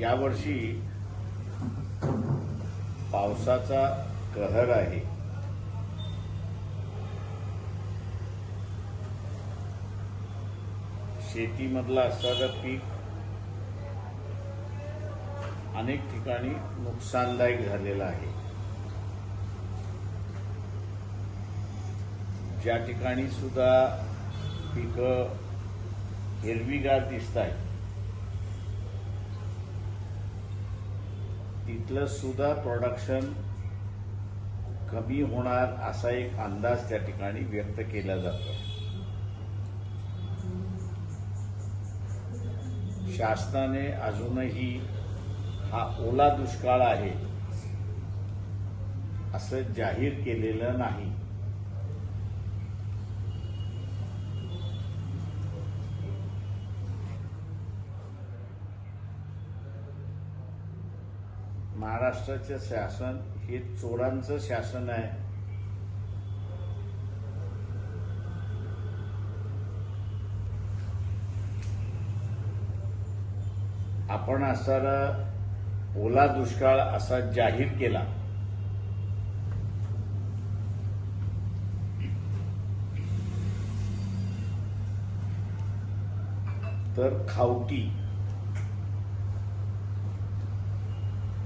यावर्षी पावसाचा कहर आहे. शेतीमधला असणारं पीक अनेक ठिकाणी नुकसानदायक झालेलं आहे. ज्या ठिकाणी सुद्धा पिकं हिरवीगार दिसत आहेत तिथलं सुद्धा प्रोडक्शन कमी होणार असा एक अंदाज त्या ठिकाणी व्यक्त केला जातो. शासनाने अजूनही हा ओला दुष्काळ आहे असं जाहीर केलेलं नाही. महाराष्ट्राचं शासन हे चोरांचं शासन आहे. आपण असा ओला दुष्काळ असा जाहीर केला. तर खावटी.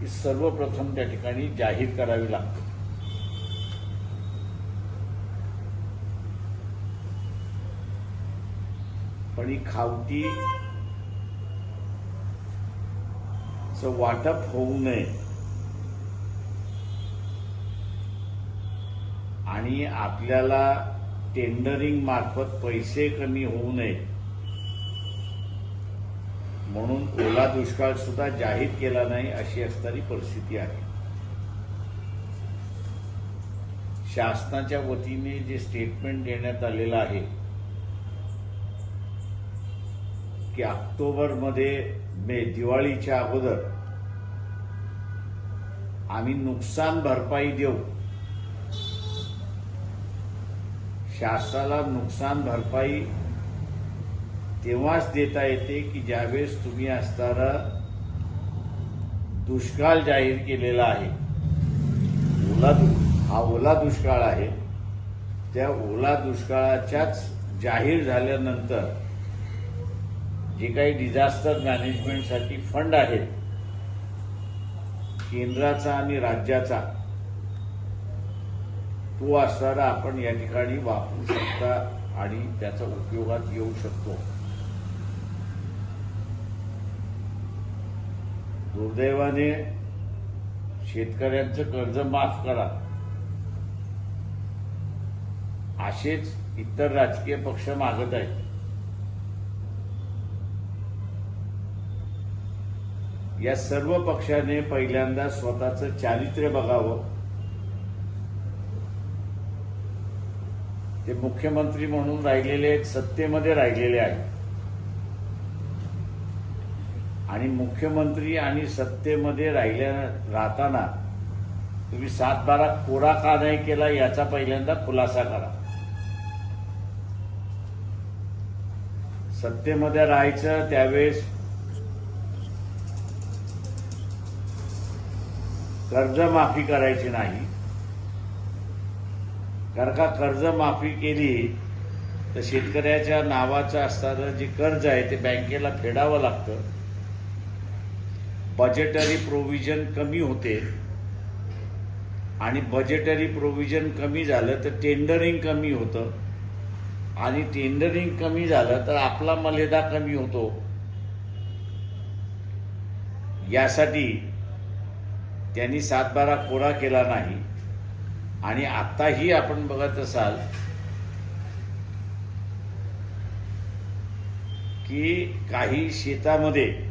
ही सर्वप्रथम त्या ठिकाणी जाहीर करावी लागते. पण ही खावटी वाटप होऊ नये. आणि आपल्याला टेंडरिंग मार्फत पैसे कमी होऊ नये. म्हणून ओला दुष्काळ सुद्धा जाहीर केला नाही अशी असणारी परिस्थिती आहे. शासनाच्या वतीने जे स्टेटमेंट देण्यात आलेलं आहे की ऑक्टोबरमध्ये मे दिवाळीच्या अगोदर आम्ही नुकसान भरपाई देऊ. शासनाला नुकसान भरपाई तेव्हाच देता येते की ज्यावेळेस तुम्ही असणारा दुष्काळ जाहीर केलेला आहे ओला दु हा ओला दुष्काळ आहे त्या ओला दुष्काळाच्याच जाहीर झाल्यानंतर जे काही डिझास्टर मॅनेजमेंटसाठी फंड आहेत केंद्राचा आणि राज्याचा तो असणारा आपण या ठिकाणी वापरू शकता आणि त्याचा उपयोगात येऊ शकतो. दुर्दैवाने शेतकऱ्यांचं कर्ज माफ करा. असेच इतर राजकीय पक्ष मागत आहेत. या सर्व पक्षाने पहिल्यांदा स्वतःचं चारित्र्य बघावं. ते मुख्यमंत्री म्हणून राहिलेले आहेत सत्तेमध्ये राहिलेले आहेत. आणि मुख्यमंत्री आणि सत्तेमध्ये राहिल्या राहताना तुम्ही सात बारा कोरा का नाही केला याचा पहिल्यांदा खुलासा करा. सत्तेमध्ये राहायचं त्यावेळेस कर्जमाफी करायची नाही. कारण का कर्जमाफी केली तर शेतकऱ्याच्या नावाचं असणारं जे कर्ज आहे ते बँकेला फेडावं लागतं. बजेटरी प्रोव्हिजन कमी होते आणि बजेटरी प्रोव्हिजन कमी झालं तर टेंडरिंग कमी होतं. आणि टेंडरिंग कमी झालं तर आपला मलेदा कमी होतो. यासाठी त्यांनी सातबारा कोरा केला नाही. आणि आत्ताही आपण बघत असाल की काही शेतामध्ये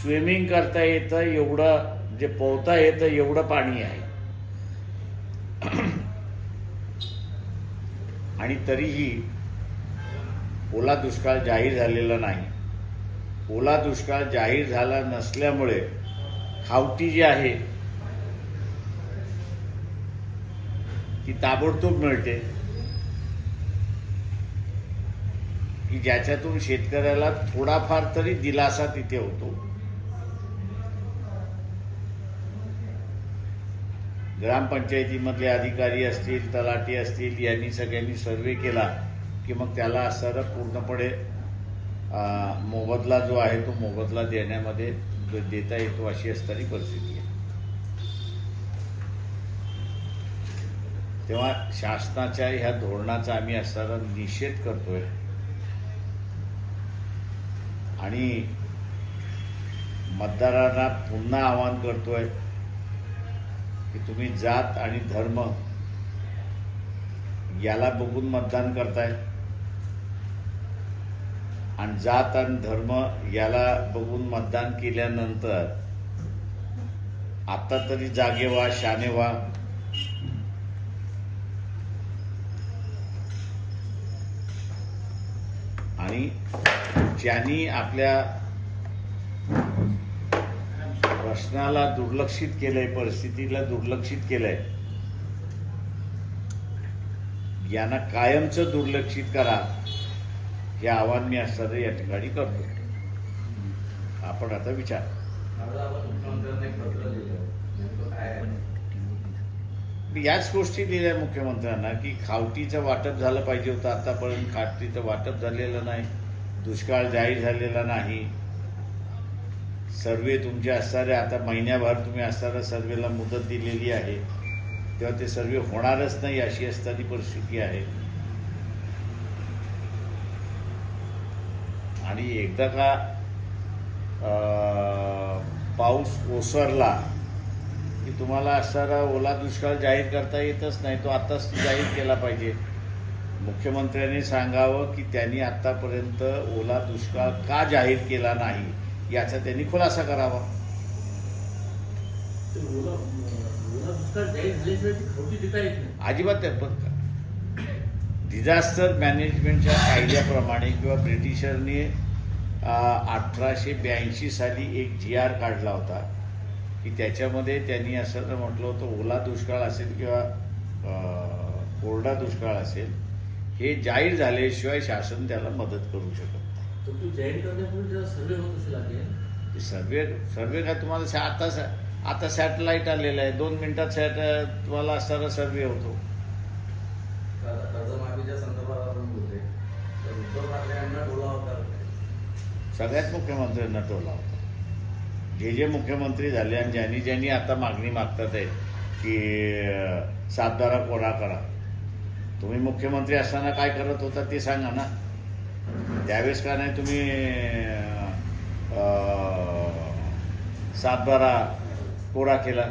स्विमिंग करता येतं एवढं जे पोहता येतं एवढं पाणी आहे. आणि तरीही ओला दुष्काळ जाहीर झालेला नाही. ओला दुष्काळ जाहीर झाला नसल्यामुळे खावटी जी आहे ती ताबडतोब मिळते. की ज्याच्यातून शेतकऱ्याला थोडाफार तरी दिलासा तिथे होतो. ग्रामपंचायतीमधले अधिकारी असतील तलाठी असतील यांनी सगळ्यांनी सर्वे केला की मग त्याला असणारा पूर्णपणे मोबदला जो आहे तो मोबदला देण्यामध्ये देता येतो अशी असताना परिस्थिती आहे. तेव्हा शासनाच्या ह्या धोरणाचा आम्ही असणारा निषेध करतोय. आणि मतदारांना पुन्हा आवाहन करतोय की तुम्ही जात आणि धर्म याला बघून मतदान करताय. आणि जात आणि धर्म याला बघून मतदान केल्यानंतर आता तरी जागे व्हा शाने व्हा. आणि ज्यांनी आपल्या प्रश्नाला दुर्लक्षित केलंय परिस्थितीला दुर्लक्षित केलंय. यांना कायमचं दुर्लक्षित करा हे आव्हान मी असताना या ठिकाणी करतो आपण आता विचार. याच गोष्टी दिल्या मुख्यमंत्र्यांना की खावटीचं वाटप झालं पाहिजे होतं आतापर्यंत खावटीचं वाटप झालेलं नाही दुष्काळ जाहीर झालेला नाही. सर्वे तुमचे असणारे आता महिन्याभर तुम्ही असणाऱ्या सर्वेला मुदत दिलेली आहे. तेव्हा ते सर्वे होणारच नाही अशी असणारी परिस्थिती आहे. आणि एकदा का पाऊस ओसरला की तुम्हाला असणारा ओला दुष्काळ जाहीर करता येतच नाही तो आत्ताच जाहीर केला पाहिजे. मुख्यमंत्र्यांनी सांगावं की त्यांनी आत्तापर्यंत ओला दुष्काळ का जाहीर केला नाही? याचा त्यांनी खुलासा करावा. अजिबात डिझास्टर मॅनेजमेंटच्या कायद्याप्रमाणे किंवा ब्रिटिशांनी अठराशे ब्याऐंशी साली एक जी आर काढला होता की त्याच्यामध्ये त्यांनी असं म्हटलं होतं ओला दुष्काळ असेल किंवा कोरडा दुष्काळ असेल हे जाहीर झाल्याशिवाय शासन त्याला मदत करू शकत सर्वे होत असेल लागेल ते सर्वे सर्वे काय तुम्हाला सा- आता सा- आता सॅटेलाईट आलेलं आहे. दोन मिनिटात सॅट तुम्हाला असणारा सर्वे होतो. सगळ्याच मुख्यमंत्र्यांना टोला होता. जे जे मुख्यमंत्री झाले आणि ज्यांनी ज्यांनी आता मागणी मागतात आहेत की अं, सातबारा कोरा करा. तुम्ही मुख्यमंत्री असताना काय करत होता ते सांगा ना. त्यावेळेस का नाही तुम्ही सातबारा कोरा केला.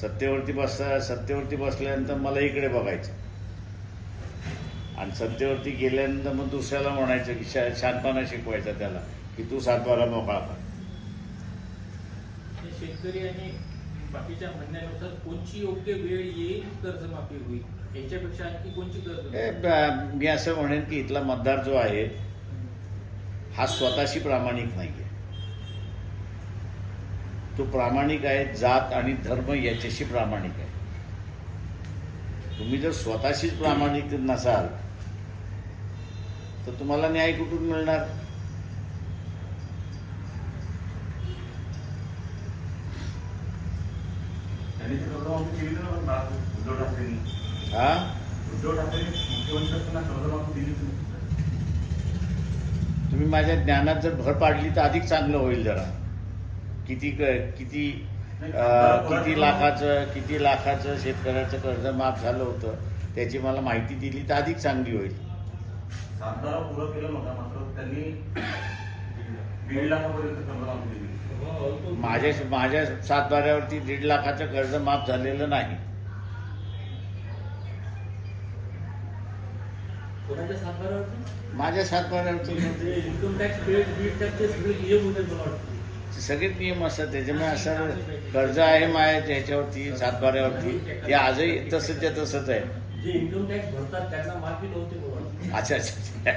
सत्तेवरती बस सत्तेवरती बसल्यानंतर मला इकडे बघायचं. आणि सत्तेवरती गेल्यानंतर मग दुसऱ्याला म्हणायचं की शा शांतपणा शिकवायचा त्याला की तू सातबारा मोकळा कर. शेतकरी आणि बाकीच्या म्हणण्यानुसार कोणची योग्य वेळ येईल कर्जमाफी होईल? याच्यापेक्षा आणखी कोणची हे मी असं म्हणेन की इथला मतदार जो आहे हा स्वतःशी प्रामाणिक नाही आहे तो प्रामाणिक आहे जात आणि धर्म याच्याशी प्रामाणिक आहे. तुम्ही जर स्वतःशीच प्रामाणिक नसाल तर तुम्हाला न्याय कुठून मिळणार? त्यांनी हा? उद्धव ठाकरे मुख्यमंत्री असताना कर्जमाफी दिली तुम्ही माझ्या ज्ञानात जर भर पाडली तर अधिक चांगलं होईल जरा. किती क- किती अं, किती लाखाचं किती लाखाचं शेतकऱ्याचं कर्ज माफ झालं होतं त्याची मला माहिती दिली तर अधिक चांगली होईल. सातबारा पुरं केलं नव्हता मात्र त्यांनी दीड लाखापर्यंत कर्जमाफी दिली माझ्या माझ्या सातबाऱ्यावरती दीड लाखाचं कर्ज माफ झालेलं नाही. कोणाच्या सातबारावरती माझ्या सातबाऱ्यावरती म्हणजे इन्कम टॅक्स पेड बीड टॅक्स सगळे नियम होते मला वाटतं. सगळे नियम असतात. त्याच्यामुळे असं कर्ज आहे माझ्या ह्याच्यावरती सातबाऱ्यावरती. ते आजही तसंच आहे तसंच आहे. जे इन्कम टॅक्स भरतात त्यांना मला वाटतं. अच्छा अच्छा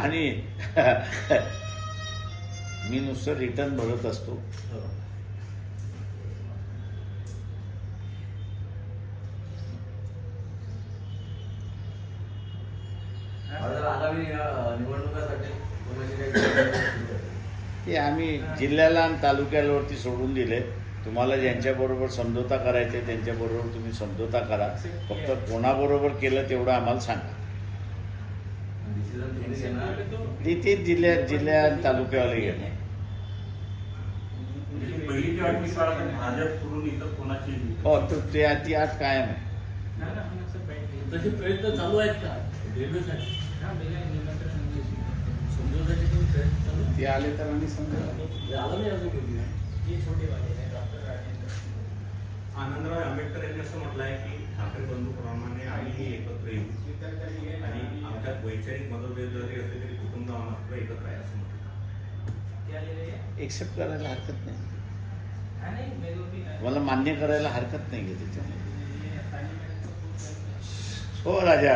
आणि मी नुसतं रिटर्न भरत असतो आता आगामी अ, निवडणुकासाठी कोणाची काही जबाबदारी नसते. हे आम्ही जिल्ह्याला आणि तालुक्यावरती सोडून दिले. तुम्हाला ज्यांच्याबरोबर समझोता करायचे त्यांच्याबरोबर तुम्ही समझोता करा. फक्त कोणाबरोबर केलं तेवढं आम्हाला सांगा. ते तेच जिल्ह्यात जिल्ह्या आणि तालुक्यावाले घेणे म्हणजे पहिली जी आठवी काळात भाजप सोडून इतर कोणाची हो तर ते ती आज कायम आहे. हैं. तसे प्रयत्न चालू आहेत का? रेल्वेसाठी? ते आले तर आम्ही समजा. हे आलं नाही अजून कोणी ये छोटे वाले हैं डॉक्टर राजेंद्र आनंदराव आंबेडकर यांनी असं म्हटलं आहे की ठाकरे बंधूप्रमाणे आम्ही एकत्र येऊ. आणि आमच्यात वैचारिक मतभेद जरी असले तरी कुटुंब आम्हाला एकत्र आहे असं म्हटलं क्या ले रहे हैं एक्सेप्ट करायला हरकत नाही. हाँ. मला मान्य करायला हरकत नाही आहे त्याच्यामध्ये. हो राजा.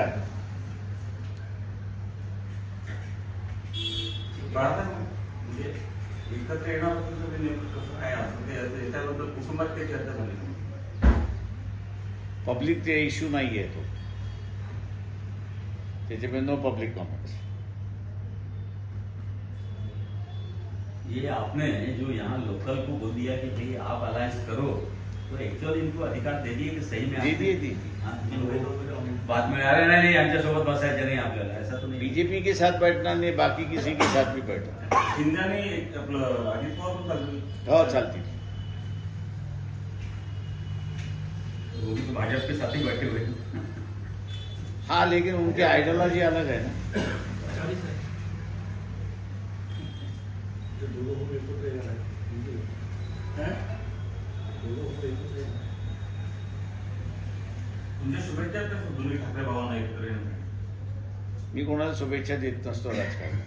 बाळासाहेब म्हणजे एकत्र येणार असेल नेमकं कसं काय असं ते असं याच्याबद्दल कुटुंबात काही चर्चा झाली नाही. पब्लिक ते इश्यू नाही आहे तो त्याच्यामुळे नो पब्लिक कॉमेंट्स ये आपने जो यहाँ लोकल को बोल दिया कि भाई आप अलायंस करो तो एक्चुअली इनको अधिकार दे दिए कि सही में दे दिए, दे हाँ, अरे नहीं नहीं आमच्यासोबत बसायचं नाही आपल्याला ऐसा तो नहीं बीजेपी के साथ बैठना नहीं बाकी किसी के साथ भी बैठना एक आपलं अजित पवार पण हो। चालती वो भी तो भाजपा के साथ ही बैठे हुए हैं। हाँ लेकिन उनकी आइडियोलॉजी अलग है ना। सॉरी सर ते दोघं भाऊ एकत्र येणार आहेत म्हणजे दोघं भाऊ एकत्र येणार आहेत. तुमच्या शुभेच्छा आहेत का दोन्ही ठाकरे भावांना एकत्र येण्यासाठी मी कोणाला शुभेच्छा देत नसतो राजकारण.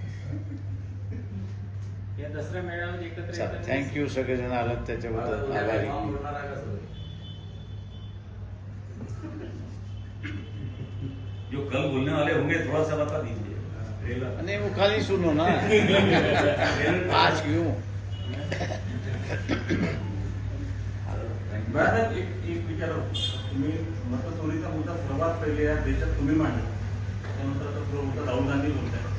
या मेळाव्यात एकत्र येताना- थँक्यू सगळेजण आलात त्याच्याबद्दल आभारी. जो कल बोलने वाले होंगे थोड़ा सा बता दीजिए. नहीं वो कल ही सुनो ना. आज क्यों? एक विचार तुम्ही मतचोरीचा मुद्दा सर्वात पहिले या देशात तुम्ही मांडला. त्यानंतर आता तो मुद्दा राहुल गांधी बोलत आहे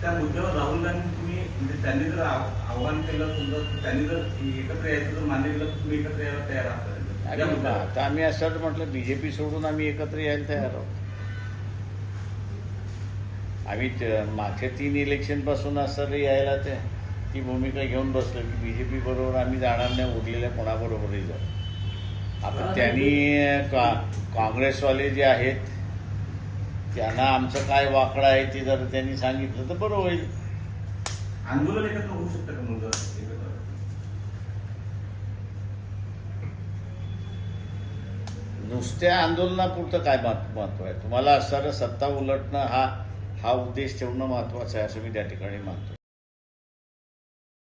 त्या मुद्द्यावर राहुल गांधी तुम्ही म्हणजे त्यांनी जर आव- आव्हान केलं समजा त्यांनी जर एकत्र यायचं जर मान्य केलं तर तुम्ही एकत्र यायला तयार आहात आम्ही असं म्हटलं बीजेपी सोडून आम्ही एकत्र यायला तयार आहोत. आम्ही त- मागच्या तीन इलेक्शनपासून असं यायला ते ती भूमिका घेऊन बसलो की बीजेपी बरोबर आम्ही जाणार नाही उरलेल्या कोणाबरोबरही जाऊ. आता त्यांनी का काँग्रेसवाले जे आहेत त्यांना आमचं काय वाकडं आहे ते जर त्यांनी सांगितलं तर बरं होईल. आंदोलन एकत्र होऊ शकतं का एकत्र. नुसत्या आंदोलनापुरतं काय महत्त्व महत्त्व आहे? तुम्हाला असणारं सत्ता उलटणं हा हा उद्देश ठेवणं महत्वाचं आहे असं मी त्या ठिकाणी मानतो.